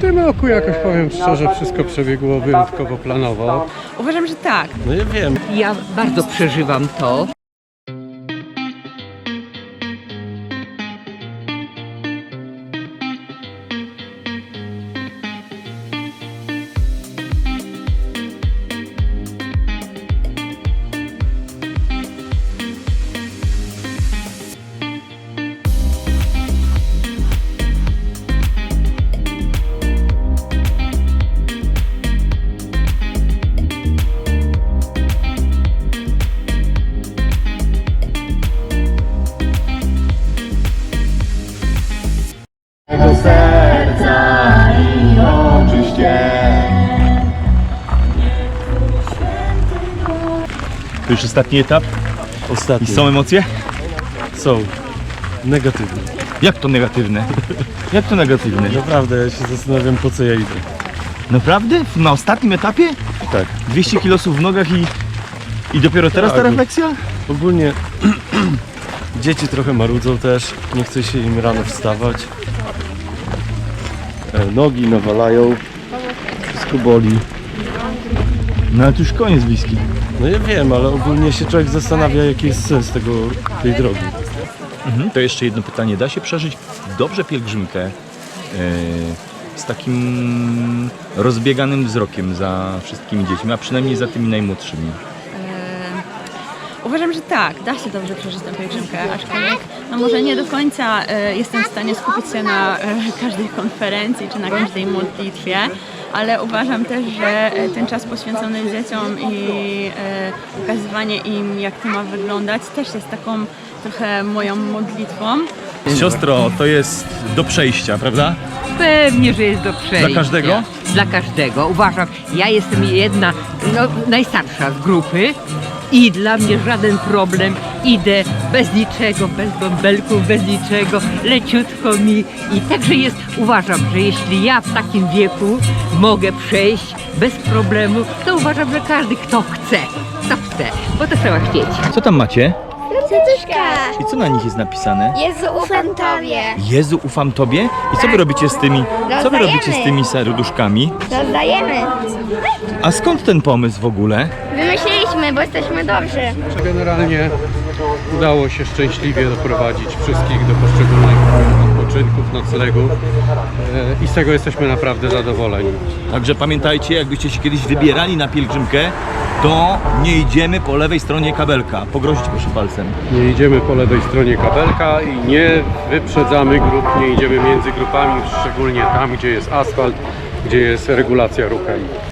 W tym roku jakoś powiem szczerze, wszystko przebiegło wyjątkowo planowo. Uważam, że tak. No ja wiem, Ja bardzo przeżywam to. To już ostatni etap i ostatnie są emocje? są negatywne. Jak to negatywne? Jak to negatywne? Naprawdę, ja się zastanawiam po co ja idę. Naprawdę? Na ostatnim etapie? Tak, 200 kilosów w nogach i, i dopiero teraz ta Tak. refleksja? ogólnie dzieci trochę marudzą też, nie chce się im rano wstawać. E, Nogi nawalają, wszystko boli. No ale to już koniec bliski. No ja wiem, ale ogólnie się człowiek zastanawia jaki jest sens tego, tej drogi. Mhm. To jeszcze jedno pytanie. Da się przeżyć dobrze pielgrzymkę e, z takim rozbieganym wzrokiem za wszystkimi dziećmi, a przynajmniej za tymi najmłodszymi? Uważam, że tak, da się dobrze przeżyć tę pielgrzymkę, aczkolwiek no może nie do końca e, jestem w stanie skupić się na e, każdej konferencji czy na każdej modlitwie, ale uważam też, że e, ten czas poświęcony dzieciom i e, pokazywanie im, jak to ma wyglądać, też jest taką trochę moją modlitwą. Siostro, to jest do przejścia, prawda? Pewnie, że jest do przejścia. Dla każdego? Dla każdego. Uważam, ja jestem jedna, no, najstarsza z grupy i dla mnie żaden problem. Idę bez niczego, bez bąbelków, bez niczego, leciutko mi. I także jest, uważam, że jeśli ja w takim wieku mogę przejść bez problemu, to uważam, że każdy, kto chce, kto chce, bo to trzeba chcieć. Co tam macie? Serduszka! I co na nich jest napisane? Jezu, ufam Tobie! Jezu, ufam Tobie? I co wy robicie z tymi, co wy robicie z tymi serduszkami? Rozdajemy! A skąd ten pomysł w ogóle? Wymyśliliśmy, bo jesteśmy dobrzy. Generalnie udało się szczęśliwie doprowadzić wszystkich do poszczególnych odpoczynków, noclegów e, i z tego jesteśmy naprawdę zadowoleni. Także pamiętajcie, jakbyście się kiedyś wybierali na pielgrzymkę, to nie idziemy po lewej stronie kabelka. Pogrozić proszę palcem. Nie idziemy po lewej stronie kabelka i nie wyprzedzamy grup, nie idziemy między grupami, szczególnie tam, gdzie jest asfalt, gdzie jest regulacja ruchami.